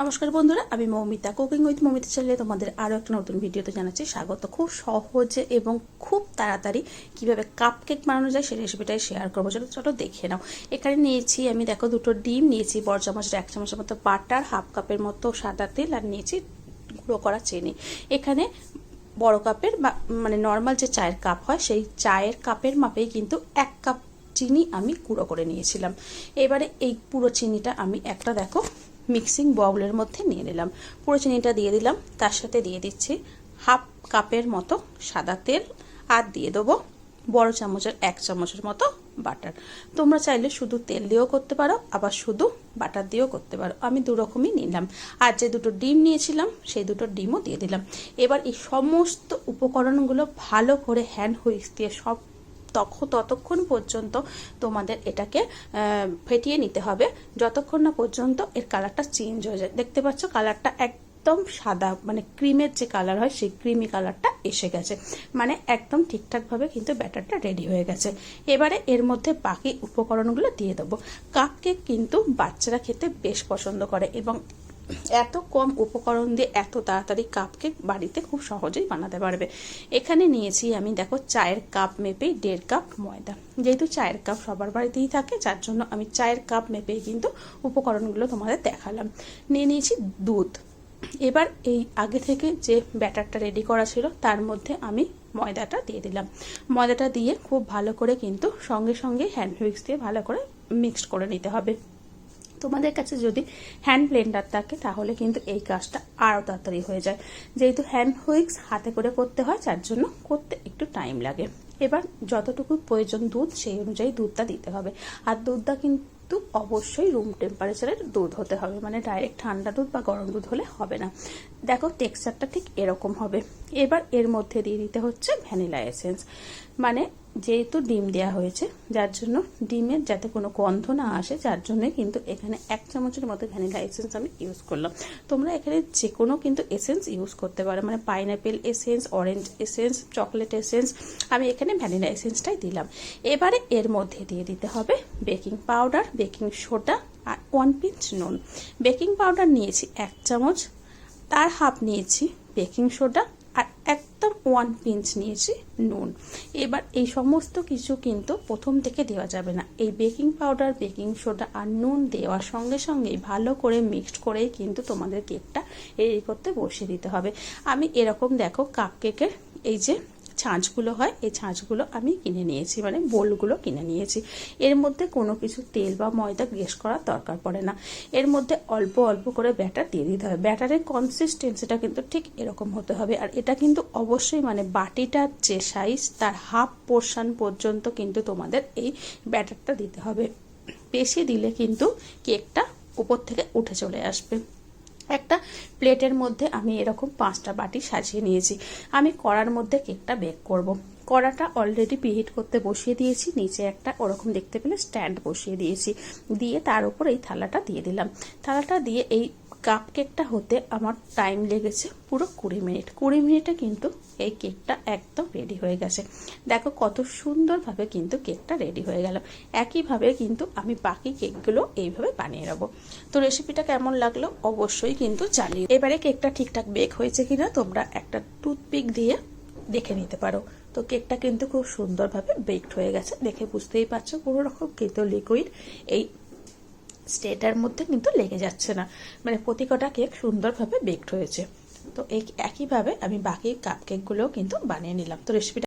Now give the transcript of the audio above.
নমস্কার বন্ধুরা, আমি মৌমিতা কুকিং উইথ মৌমিতা চ্যানেলে তোমাদের আরও একটা নতুন ভিডিওতে জানাচ্ছি স্বাগত। খুব সহজে এবং খুব তাড়াতাড়ি কীভাবে কাপ কেক বানানো যায় সেই রেসিপিটাই শেয়ার করব। চলো চলো দেখে নাও। এখানে নিয়েছি আমি, দেখো, দুটো ডিম, নিয়েছি বড় চামচের এক চামচের মতো বাটার, হাফ কাপের মতো সাদা তেল আর নিয়েছি গুঁড়ো করা চিনি। এখানে বড় কাপের বা মানে নর্মাল যে চায়ের কাপ হয়, সেই চায়ের কাপের মাপেই কিন্তু এক কাপ চিনি আমি গুঁড়ো করে নিয়েছিলাম। এবারে এই পুরো চিনিটা আমি একটা, দেখো মিক্সিং বাউলের মধ্যে নিয়ে নিলাম। পুরো চিনিটা দিয়ে দিলাম। তার সাথে দিয়ে দিচ্ছি হাফ কাপের মতো সাদা তেল আর দিয়ে দেবো বড় চামচের এক চামচের মতো বাটার। তোমরা চাইলে শুধু তেল দিয়েও করতে পারো, আবার শুধু বাটার দিয়েও করতে পারো। আমি দু রকমই নিলাম। আর যে দুটো ডিম নিয়েছিলাম, সেই দুটো ডিমও দিয়ে দিলাম। এবার এই সমস্ত উপকরণগুলো ভালো করে হ্যান্ড হুইক্স দিয়ে সব তখন ততক্ষণ পর্যন্ত তোমাদের এটাকে ফেটিয়ে নিতে হবে। যতক্ষণ না পর্যন্ত এর কালারটা চেঞ্জ হয়ে যায়। দেখতে পাচ্ছ কালারটা এক একদম সাদা মানে ক্রিমের যে কালার হয়, সেই ক্রিমি কালারটা এসে গেছে। মানে একদম ঠিকঠাকভাবে কিন্তু ব্যাটারটা রেডি হয়ে গেছে। এবারে এর মধ্যে বাকি উপকরণগুলো দিয়ে দেবো। কাপ কেক কিন্তু বাচ্চারা খেতে বেশ পছন্দ করে এবং এত কম উপকরণ দিয়ে এত তাড়াতাড়ি কাপ কেক বাড়িতে খুব সহজেই বানাতে পারবে। এখানে নিয়েছি আমি, দেখো, চায়ের কাপ মেপেই দেড় কাপ ময়দা। যেহেতু চায়ের কাপ সবার বাড়িতেই থাকে, যার জন্য আমি চায়ের কাপ মেপেই কিন্তু উপকরণগুলো তোমাদের দেখালাম। নিয়ে নিয়েছি দুধ। এবার এই আগে থেকে যে ব্যাটারটা রেডি করা ছিল, তার মধ্যে আমি ময়দাটা দিয়ে দিলাম। ময়দাটা দিয়ে খুব ভালো করে কিন্তু সঙ্গে সঙ্গে হ্যান্ড হুইক্স দিয়ে ভালো করে মিক্সড করে নিতে হবে। তোমাদের কাছে যদি হ্যান্ড ব্লেন্ডার থাকে, তাহলে কিন্তু এই কাজটা আরও তাড়াতাড়ি হয়ে যায়। যেহেতু হ্যান্ড হুইক্স হাতে করে করতে হয় যার জন্য করতে একটু টাইম লাগে। এবার যতটুকু প্রয়োজন দুধ, সেই অনুযায়ী দুধটা দিতে হবে। আর দুধটা কিন্তু অবশ্যই রুম টেম্পারেচারের দুধ হতে হবে মানে ডাইরেক্ট ঠান্ডা দুধ বা গরম দুধ হলে হবে না। দেখো টেক্সচারটা ঠিক এরকম হবে। এবার এর মধ্যে দিয়ে দিতে হচ্ছে ভ্যানিলা এসেন্স মানে যেহেতু ডিম দেওয়া হয়েছে, যার জন্য ডিমের যাতে কোনো গন্ধ না আসে, যার জন্য কিন্তু এখানে এক চামচের মতো ভ্যানিলা এসেন্স আমি ইউজ করলাম। তোমরা এখানে যে কোনো কিন্তু এসেন্স ইউজ করতে পারো মানে pineapple essence, orange essence, chocolate essence, আমি এখানে ভ্যানিলা এসেন্সটাই দিলাম। এবারে এর মধ্যে দিয়ে দিতে হবে বেকিং পাউডার, বেকিং সোডা আর ওয়ান পিঞ্চ নুন। বেকিং পাউডার নিয়েছি এক চামচ, তার হাফ নিয়েছি বেকিং সোডা ওয়ান পিঞ্চ নিয়েছি নুন। এবার এই সমস্ত কিছু কিন্তু প্রথম থেকে দেওয়া যাবে না। এই বেকিং পাউডার, বেকিং সোডা আর নুন দেওয়ার সঙ্গে সঙ্গেই ভালো করে মিক্সড করেই কিন্তু তোমাদের কেকটা এই করতে বসিয়ে দিতে হবে। আমি এরকম দেখো কাপ কেকের এই যে ছাঁচগুলো হয়, এই ছাঁচগুলো আমি কিনে নিয়েছি মানে বোলগুলো কিনে নিয়েছি। এর মধ্যে কোনো কিছু তেল বা ময়দা গ্রেস করার দরকার পড়ে না। এর মধ্যে অল্প অল্প করে ব্যাটার দিয়ে দিতে হবে। ব্যাটারের কনসিস্টেন্সিটা কিন্তু ঠিক এরকম হতে হবে। আর এটা কিন্তু অবশ্যই মানে বাটিটার যে সাইজ তার হাফ পোর্শন পর্যন্ত কিন্তু তোমাদের এই ব্যাটারটা দিতে হবে। বেশি দিলে কিন্তু কেকটা উপর থেকে উঠে চলে আসবে। একটা প্লেটের মধ্যে আমি এরকম পাঁচটা বাটি সাজিয়ে নিয়েছি আমি কড়ার মধ্যে কেকটা বেক করব। কড়াটা অলরেডি প্রিহিট করতে বসিয়ে দিয়েছি, নিচে একটা ওরকম দেখতে পেলে স্ট্যান্ড বসিয়ে দিয়েছি। দিয়ে তার উপর এই থালাটা দিয়ে দিলাম। থালাটা দিয়ে এই কাপ কেকটা হতে আমার টাইম লেগেছে পুরো কুড়ি মিনিট। কুড়ি মিনিটে কিন্তু এই কেকটা একদম রেডি হয়ে গেছে। দেখো কত সুন্দরভাবে কিন্তু কেকটা রেডি হয়ে গেল। একইভাবে কিন্তু আমি বাকি কেকগুলো এইভাবে বানিয়ে নেব। তো রেসিপিটা কেমন লাগল অবশ্যই কিন্তু জানিও। এবারে কেকটা ঠিকঠাক বেক হয়েছে কিনা তোমরা একটা টুথপিক দিয়ে দেখে নিতে পারো। তো কেকটা কিন্তু খুব সুন্দরভাবে বেকড হয়ে গেছে। দেখে বুঝতেই পারছ, কোনো রকম কিন্তু লিকুইড এই স্টেটার মধ্যে কিন্তু লেগে যাচ্ছে না। মানে প্রতি কটা কেক সুন্দরভাবে বেকড হয়েছে। তো এই একইভাবে আমি বাকি কাপ কেকগুলোও কিন্তু বানিয়ে নিলাম। তো রেসিপিটা